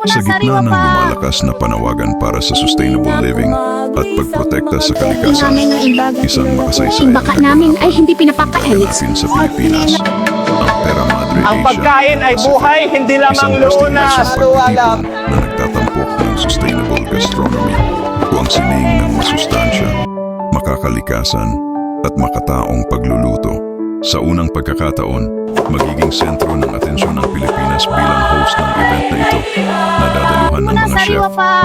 mo na Sa gitna ng lumalakas na panawagan para sa sustainable living at pagprotekta sa kalikasan, isang makasaysayang Baka namin ay hindi pinapakain. natin sa Pilipinas. Ang Terra Madre Ang Asia pagkain ay buhay, hindi lamang isang lunas. pagtitipon na nagtatampok ng sustainable gastronomy o ang sining ng masustansya, makakalikasan at makataong pagluluto. Sa unang pagkakataon, magiging sentro ng atensyon ng Pilipinas bilang host ng event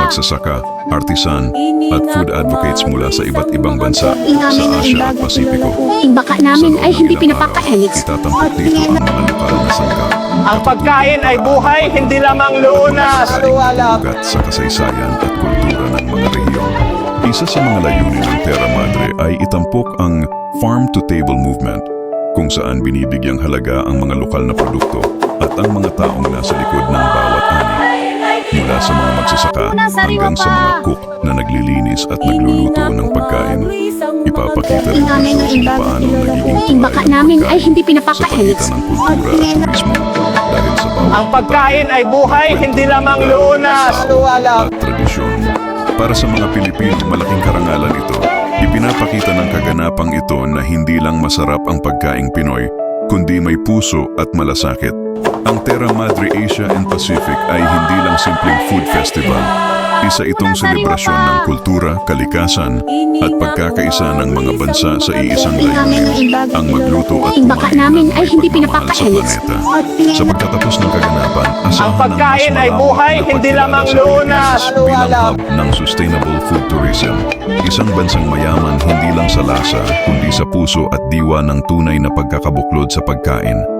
magsasaka, artisan at food advocates mula sa iba't ibang bansa sa Asia at Pasipiko. Baka namin ay hindi pinapakain. Itatampok dito ang mga lokal na sangkap. Ang pagkain ay buhay, hindi lamang lunas. Ugat sa kasaysayan at kultura ng mga rehiyon. Isa sa mga layunin ng Terra Madre ay itampok ang farm-to-table movement kung saan binibigyang halaga ang mga lokal na produkto at ang mga taong nasa magsasaka hanggang sa mga cook na naglilinis at nagluluto ng pagkain. Ipapakita rin namin dito yung kung paano nagiging Baka tulay ang namin ay hindi sa pinapakain. pagitan ng kultura at turismo. Dahil sa bawat Ang pagkain ay buhay, hindi lamang lunas. at tradisyon. Para sa mga Pilipino, malaking karangalan ito. Ipinapakita ng kaganapang ito na hindi lang masarap ang pagkaing Pinoy, kundi may puso at malasakit. Ang Terra Madre Asia and Pacific ay hindi lang simpleng food festival. Isa itong selebrasyon ng kultura, kalikasan, at pagkakaisa ng mga bansa sa iisang layunin, ang magluto at Baka kumain namin ng ay hindi pagmamahal sa pinapakain. planeta. Sa pagtatapos ng kaganapan, asahan Ang pagkain ng mas ay buhay, na hindi lamang sa lunas. Pilipinas bilang hub ng sustainable food tourism. Isang bansang mayaman hindi lang sa lasa, kundi sa puso at diwa ng tunay na pagkakabuklod sa pagkain.